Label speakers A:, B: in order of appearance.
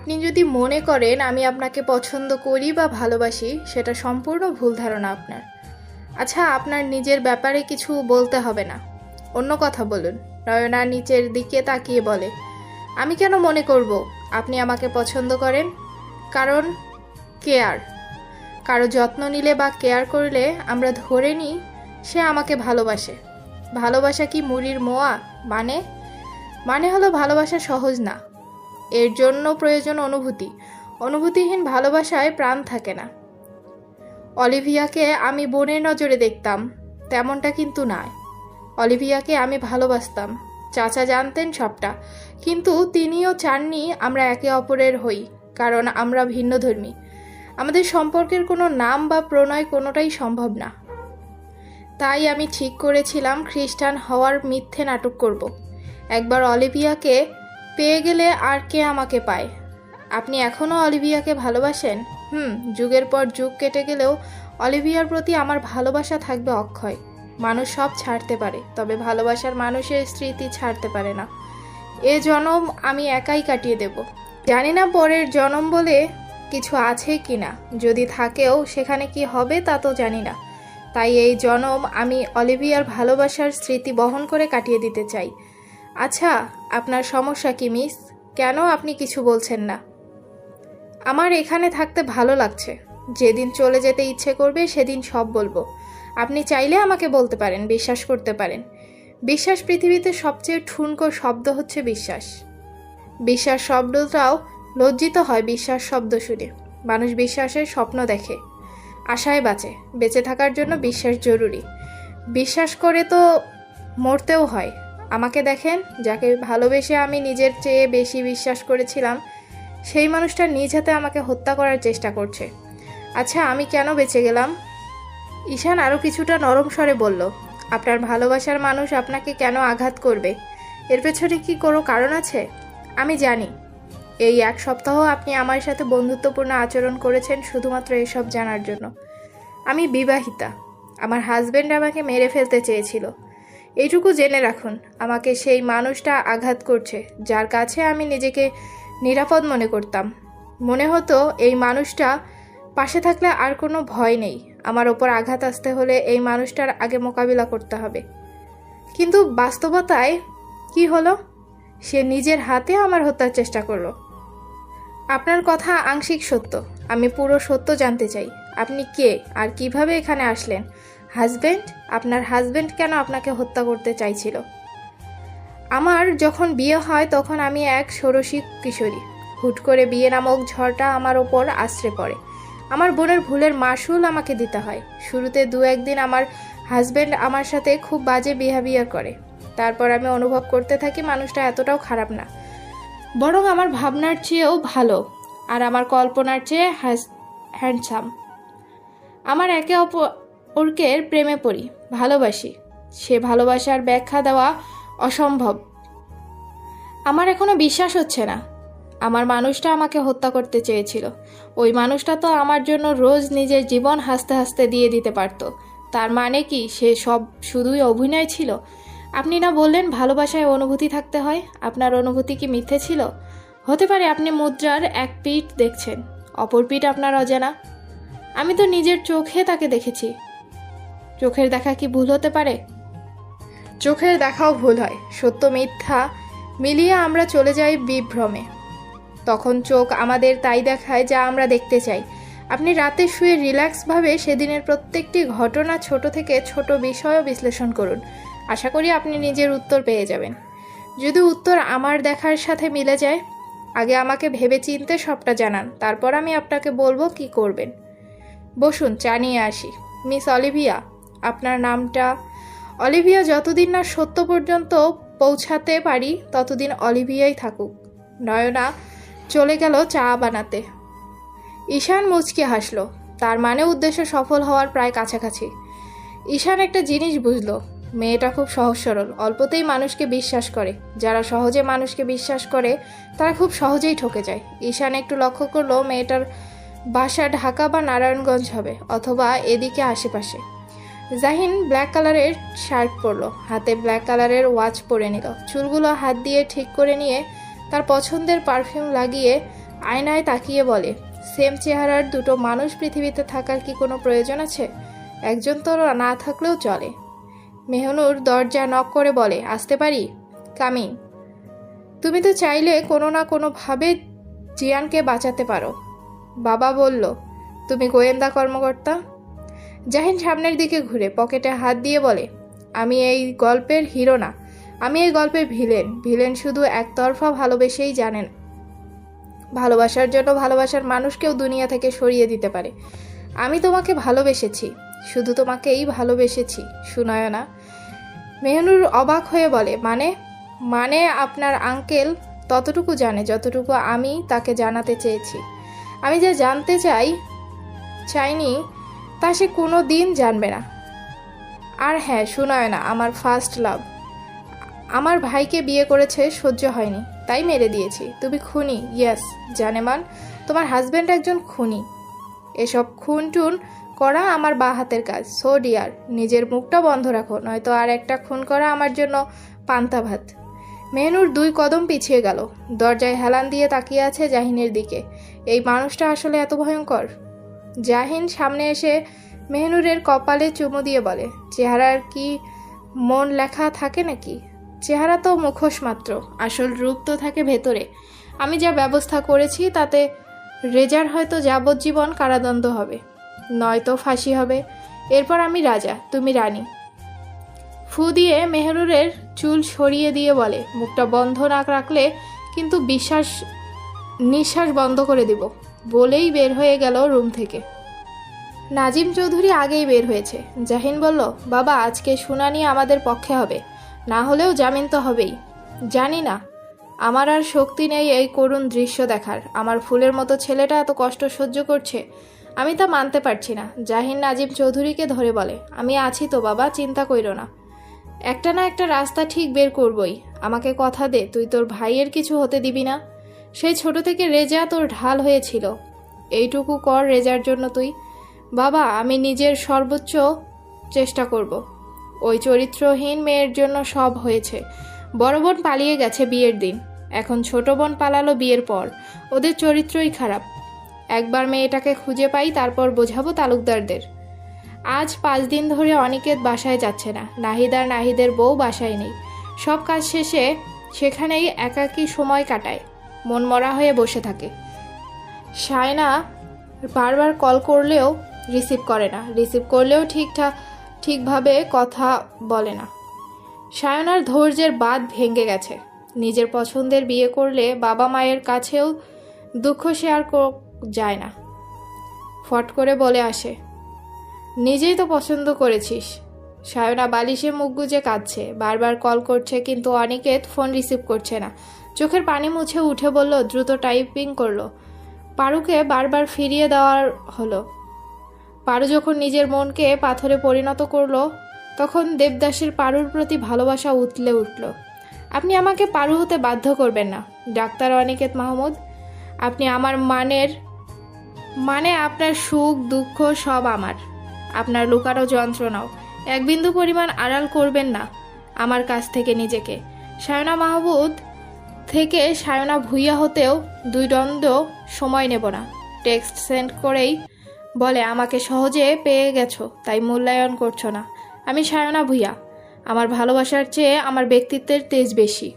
A: আপনি যদি মনে করেন আমি আপনাকে পছন্দ করি বা ভালোবাসি, সেটা সম্পূর্ণ ভুল ধারণা আপনার। আচ্ছা আপনার নিজের ব্যাপারে কিছু বলতে হবে না। অন্য কথা বলুন। নয়না নিচের দিকে তাকিয়ে বলে, আমি কেন মনে করব? আপনি আমাকে পছন্দ করেন। কারণ, কেয়ার। কারও যত্ন নিলে বা কেয়ার করলে আমরা ধরে নিই, সে আমাকে ভালোবাসে। ভালোবাসা কি মুড়ির মোয়া? মানে? মানে হলো ভালোবাসা সহজ না। এর জন্য প্রয়োজন অনুভূতি। অনুভূতিহীন ভালোবাসায় প্রাণ থাকে না। অলিভিয়াকে আমি বোনের নজরে দেখতাম, তেমনটা কিন্তু নয়। অলিভিয়াকে আমি ভালোবাসতাম, চাচা জানতেন সবটা। কিন্তু তিনিও চাননি আমরা একে অপরের হই, কারণ আমরা ভিন্নধর্মী আমাদের সম্পর্কের কোনো নাম বা প্রণয় কোনোটাই সম্ভব না। তাই আমি ঠিক করেছিলাম খ্রিস্টান হওয়ার মিথ্যে নাটক করব। একবার অলিভিয়াকে পেয়ে গেলে আর কে আমাকে পায়? আপনি এখনও অলিভিয়াকে ভালোবাসেন? হুম, যুগের পর যুগ কেটে গেলেও অলিভিয়ার প্রতি আমার ভালোবাসা থাকবে অক্ষয়। মানুষ সব ছাড়তে পারে, তবে ভালোবাসার মানুষের স্মৃতি ছাড়তে পারে না। এ জনম আমি একাই কাটিয়ে দেব। জানি না পরের জনম বলে কিছু আছে কি না। যদি থাকেও সেখানে কি হবে তা তো জানি না। তাই এই জনম আমি অলিভিয়ার ভালোবাসার স্মৃতি বহন করে কাটিয়ে দিতে চাই। আচ্ছা আপনার সমস্যা কি, মিস? কেন আপনি কিছু বলছেন না? আমার এখানে থাকতে ভালো লাগছে। যেদিন চলে যেতে ইচ্ছে করবে, সেদিন সব বলব। আপনি চাইলে আমাকে বলতে পারেন, বিশ্বাস করতে পারেন। বিশ্বাস পৃথিবীতে সবচেয়ে ঠুনকো শব্দ হচ্ছে বিশ্বাস। বিশ্বাস শব্দটাও লজ্জিত হয় বিশ্বাস শব্দ শুনে। মানুষ বিশ্বাসের স্বপ্ন দেখে। আশায় বাঁচে। বেঁচে থাকার জন্য বিশ্বাস জরুরি। বিশ্বাস করে তো মরতেও হয়। আমাকে দেখেন, যাকে ভালোবেসে আমি নিজের চেয়ে বেশি বিশ্বাস করেছিলাম, সেই মানুষটা নিজ হাতে আমাকে হত্যা করার চেষ্টা করছে। আচ্ছা আমি কেন বেঁচে গেলাম? ঈশান আরও কিছুটা নরম স্বরে বলল, আপনার ভালোবাসার মানুষ আপনাকে কেন আঘাত করবে? এর পেছনে কি কোনো কারণ আছে? আমি জানি। এই এক সপ্তাহ আপনি আমার সাথে বন্ধুত্বপূর্ণ আচরণ করেছেন শুধুমাত্র এসব জানার জন্য। আমি বিবাহিতা। আমার হাজব্যান্ড আমাকে মেরে ফেলতে চেয়েছিল। এইটুকু জেনে রাখুন, আমাকে সেই মানুষটা আঘাত করছে, যার কাছে আমি নিজেকে নিরাপদ মনে করতাম। মনে হতো এই মানুষটা পাশে থাকলে আর কোনো ভয় নেই, আমার ওপর আঘাত আসতে হলে এই মানুষটার আগে মোকাবিলা করতে হবে। কিন্তু বাস্তবতায় কি হলো? সে নিজের হাতে আমার হত্যার চেষ্টা করল। আপনার কথা আংশিক সত্য, আমি পুরো সত্য জানতে চাই। আপনি কে? আর কীভাবে এখানে আসলেন? হাজবেন্ড? আপনার হাজব্যান্ড কেন আপনাকে হত্যা করতে চাইছিল? আমার যখন বিয়ে হয়, তখন আমি এক ষোড়শী কিশোরী। হুট করে বিয়ে নামক ঝড়টা আমার ওপর আশ্রে পড়ে। আমার বোনের ভুলের মাসুল আমাকে দিতে হয়। শুরুতে দু একদিন আমার হাজব্যান্ড আমার সাথে খুব বাজে বিহেভিয়ার করে। তারপর আমি অনুভব করতে থাকি মানুষটা এতটাও খারাপ না। বরং আমার ভাবনার চেয়েও ভালো আর আমার কল্পনার চেয়ে হ্যান্ডসাম আমার একে অপরকে প্রেমে পড়ি, ভালোবাসি। সে ভালোবাসার ব্যাখ্যা দেওয়া অসম্ভব। আমার এখনও বিশ্বাস হচ্ছে না। আমার মানুষটা আমাকে হত্যা করতে চেয়েছিল। ওই মানুষটা তো আমার জন্য রোজ নিজের জীবন হাসতে হাসতে দিয়ে দিতে পারতো। তার মানে কি, সে সব শুধুই অভিনয় ছিল? আপনি না বললেন ভালোবাসায় অনুভূতি থাকতে হয়? আপনার অনুভূতি কি মিথ্যে ছিল? হতে পারে আপনি মুদ্রার এক পিঠ দেখছেন, অপর পিঠ আপনার অজানা। আমি তো নিজের চোখে তাকে দেখেছি। চোখের দেখা কি ভুল হতে পারে? চোখের দেখাও ভুল হয়, সত্য মিথ্যা মিলিয়ে আমরা চলে যাই বিভ্রমে। তখন চোখ আমাদের তাই দেখায় যা আমরা দেখতে চাই। আপনি রাতে শুয়ে রিল্যাক্সভাবে সেদিনের প্রত্যেকটি ঘটনা ছোট থেকে ছোট বিষয়ও বিশ্লেষণ করুন। আশা করি আপনি নিজের উত্তর পেয়ে যাবেন। যদি উত্তর আমার দেখার সাথে মিলে যায়, আগে আমাকে ভেবে চিনতে সবটা জানান, তারপর আমি আপনাকে বলব কি করবেন। বসুন, চা নিয়ে আসি। মিস অলিভিয়া আপনার নামটা। অলিভিয়া যতদিন না সত্য পর্যন্ত পৌঁছাতে পারি, ততদিন অলিভিয়াই থাকুক। নয়না চলে গেল চা বানাতে। ঈশান মুচকে হাসলো। তার মানে উদ্দেশ্য সফল হওয়ার প্রায় কাছাকাছি। ঈশান একটা জিনিস বুঝলো, মেয়েটা খুব সহজ সরল। অল্পতেই মানুষকে বিশ্বাস করে। যারা সহজে মানুষকে বিশ্বাস করে, তারা খুব সহজেই ঠকে যায়। ঈশান একটু লক্ষ্য করল মেয়েটার বাসা ঢাকা বা নারায়ণগঞ্জ হবে, অথবা এদিকে আশেপাশে। জাহিন ব্ল্যাক কালারের শার্ট পরলো। হাতে ব্ল্যাক কালারের ওয়াচ পরে নিল। চুলগুলো হাত দিয়ে ঠিক করে নিয়ে তার পছন্দের পারফিউম লাগিয়ে আয়নায় তাকিয়ে বলে সেম চেহারার দুটো মানুষ পৃথিবীতে থাকার কি কোনো প্রয়োজন আছে? একজন তো না থাকলেও চলে। মেহনুর দরজা নক করে বলে, আসতে পারি? কামিং তুমি তো চাইলে কোনো না কোনোভাবে জিয়ানকে বাঁচাতে পারো। বাবা বলল, তুমি গোয়েন্দা কর্মকর্তা? জাহিন সামনের দিকে ঘুরে পকেটে হাত দিয়ে বলে, আমি এই গল্পের হিরো না। আমি এই গল্পের ভিলেন। ভিলেন শুধু একতরফা ভালোবেসেই জানেন। ভালোবাসার জন্য ভালোবাসার মানুষকেও দুনিয়া থেকে সরিয়ে দিতে পারে। আমি তোমাকে ভালোবেসেছি। শুধু তোমাকেই ভালোবেসেছি, সুনয়না। মেহনুর অবাক হয়ে বলে মানে? মানে আপনার আঙ্কেল ততটুকু জানে যতটুকু আমি তাকে জানাতে চেয়েছি। আমি যা জানতে চাই, চাইনি তা সে কোনো দিন জানবে না। আর হ্যাঁ শোনায় না, আমার ফার্স্ট লাভ আমার ভাইকে বিয়ে করেছে, সহ্য হয়নি। তাই মেরে দিয়েছি। তুমি খুনি? ইয়েস জানেমান, তোমার হাজব্যান্ড একজন খুনি। এসব খুন টুন করা আমার বা হাতের কাজ। সো ডিয়ার নিজের মুখটা বন্ধ রাখো, নয়তো আর একটা খুন করা আমার জন্য পান্তা ভাত। মেহনুর দুই কদম পিছিয়ে গেল। দরজায় হেলান দিয়ে তাকিয়ে আছে জাহিনের দিকে। এই মানুষটা আসলে এত ভয়ঙ্কর? জাহিন সামনে এসে মেহনুরের কপালে চুমু দিয়ে বলে, চেহারার কি মন লেখা থাকে নাকি? চেহারা তো মুখোশ মাত্র, আসল রূপ তো থাকে ভেতরে। আমি যা ব্যবস্থা করেছি তাতে রেজার হয়তো যাবজ্জীবন কারাদণ্ড হবে, নয়তো ফাঁসি হবে। এরপর আমি রাজা, তুমি রানী। ফু দিয়ে মেহরুরের চুল সরিয়ে দিয়ে বলে, মুখটা বন্ধ না রাখলে কিন্তু বিশ্বাস, নিঃশ্বাস বন্ধ করে দিব। বলেই বের হয়ে গেল রুম থেকে। নাজিম চৌধুরী আগেই বের হয়েছে। জাহিন বলল, বাবা, আজকে শুনানি আমাদের পক্ষে হবে। না হলেও জামিন তো হবেই। জানি না, আমার আর শক্তি নেই এই করুণ দৃশ্য দেখার। আমার ফুলের মতো ছেলেটা এত কষ্ট সহ্য করছে, আমি তা মানতে পারছি না। জাহিন নাজিম চৌধুরীকে ধরে বলে, আমি আছি তো বাবা, চিন্তা কইরো না। একটা না একটা রাস্তা ঠিক বের করবই। আমাকে কথা দে, তুই তোর ভাইয়ের কিছু হতে দিবি না? সেই ছোট থেকে রেজা তোর ঢাল হয়েছিল। এইটুকু কর রেজার জন্য তুই। বাবা, আমি নিজের সর্বোচ্চ চেষ্টা করব। ওই চরিত্রহীন মেয়ের জন্য সব হয়েছে। বড় বোন পালিয়ে গেছে বিয়ের দিন। এখন ছোট বোন পালালো বিয়ের পর। ওদের চরিত্রই খারাপ। একবার মেয়েটাকে খুঁজে পাই, তারপর বোঝাবো তালুকদারদের। আজ পাঁচ দিন ধরে অনিকেত বাসায় যাচ্ছে না। নাহিদার নাহিদের বউ বাসায় নেই। সব কাজ শেষে সেখানেই একাকী সময় কাটায়। মন মরা হয়ে বসে থাকে। সায়না বারবার কল করলেও রিসিভ করে না। রিসিভ করলেও ঠিকঠাক ঠিকভাবে কথা বলে না। সায়নার ধৈর্যের বাঁধ ভেঙে গেছে। নিজের পছন্দের বিয়ে করলে বাবা মায়ের কাছেও দুঃখ শেয়ার যায় না। ফট করে বলে আসে, নিজেই তো পছন্দ করেছিস। সায়না বালিশে মুখ গুজে কাঁদছে। বারবার কল করছে কিন্তু অনিকেত ফোন রিসিভ করছে না। চোখের পানি মুছে উঠে বলল, দ্রুত টাইপিং করল। পারুকে বারবার ফিরিয়ে দেওয়ার হলো। পারু যখন নিজের মনকে পাথরে পরিণত করল, তখন দেবদাসের পারুর প্রতি ভালোবাসা উতলে উঠল। আপনি আমাকে পারু হতে বাধ্য করবেন না, ডাক্তার অনিকেত মাহমুদ। আপনি আমার মানের মানে আপনার সুখ, দুঃখ সব আমার। আপনার লুকানো যন্ত্রণাও এক বিন্দু পরিমাণ আড়াল করবেন না, আমার কাছ থেকে নিজেকে। সায়না মাহমুদ থেকে সায়না ভুইয়া হতেও দুই দ্বন্দ্ব সময় নেব না। টেক্সট সেন্ড করেই বলে, আমাকে সহজে পেয়ে গেছো, তাই মূল্যায়ন করছ না। আমি সায়না ভুইয়া। আমার ভালোবাসার চেয়ে আমার ব্যক্তিত্বের তেজ বেশি।